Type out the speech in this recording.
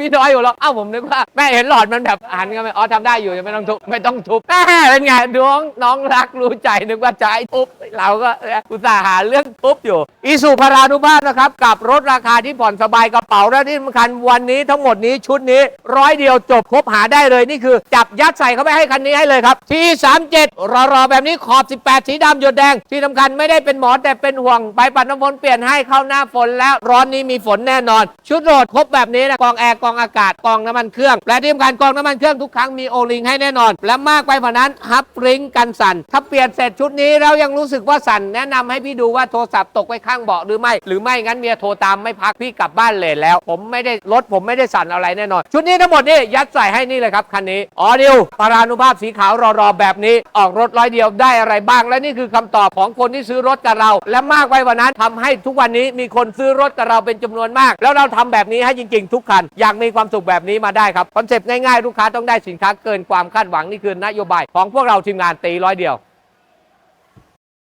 พี่น้อยอยู่แล้วเอ้าผมนึกว่าแม่เห็นหลอดมันแบบหันกันไปอ๋อทำได้อยู่ไม่ต้องทุบไม่ต้องทุบแม่เป็นไงน้องน้องรักรู้ใจนึกว่าจะให้ทุบเราก็อุตส่าห์หาเรื่องทุบอยู่อีสุพารานุภาพนะครับกับรถราคาที่ผ่อนสบายกระเป๋าและที่สำคัญวันนี้ทั้งหมดนี้ชุดนี้ร้อยเดียวจบครบหาได้เลยนี่คือ จับยัดใส่เข้าไปให้คันนี้ให้เลยครับที่37รอรอแบบนี้ขอบ 18 สีดำหยดแดง ที่สำคัญไม่ได้เป็นหมอนแต่เป็นห่วงใบปัดน้ำฝนเปลี่ยนให้เข้าหน้าฝนแล้วร้อนนี้มีฝนแน่นอน ชุดโหลดครบแบบนี้นะกองแอร์กองอากาศกองน้ำมันเครื่อง และที่สำคัญกองน้ำมันเครื่องทุกครั้งมีโอลิงให้แน่นอน และมากไปกว่านั้นฮับริงกันสั่น ถ้าเปลี่ยนเสร็จชุดนี้แล้วยังรู้สึกว่าสั่นแนะนำให้พี่ดูว่าโทรศัพท์ตกไว้ข้างเบาะหรือไม่ หรือไม่งั้นเมียโทรตามไม่พักพี่กลับบ้านเลยแล้ว ผมไม่ได้รถผมไม่ได้สั่นอะไรแน่นอน ชุดนี้ทั้งหมดนี่ยัดใส่ให้นี่เลยครับคันนี้ออดิวปารานุภาพสีขาวรอๆแบบนี้ออกรถร้อยเดียวได้อะไรบ้าง และนี่คือคำตอบของคนที่ซื้อรถกับเรา และมากไปกว่านั้นทำให้ทุกวันนี้มีคนซื้อรถกับเราเป็นจำนวนมาก แล้วเราทำแบบนี้ให้จริง ๆ ทุกคันอยากมีความสุขแบบนี้มาได้ครับคอนเซปต์ง่ายๆลูกค้าต้องได้สินค้าเกินความคาดหวังนี่คือนโยบายของพวกเราทีมงานตีร้อยเดียว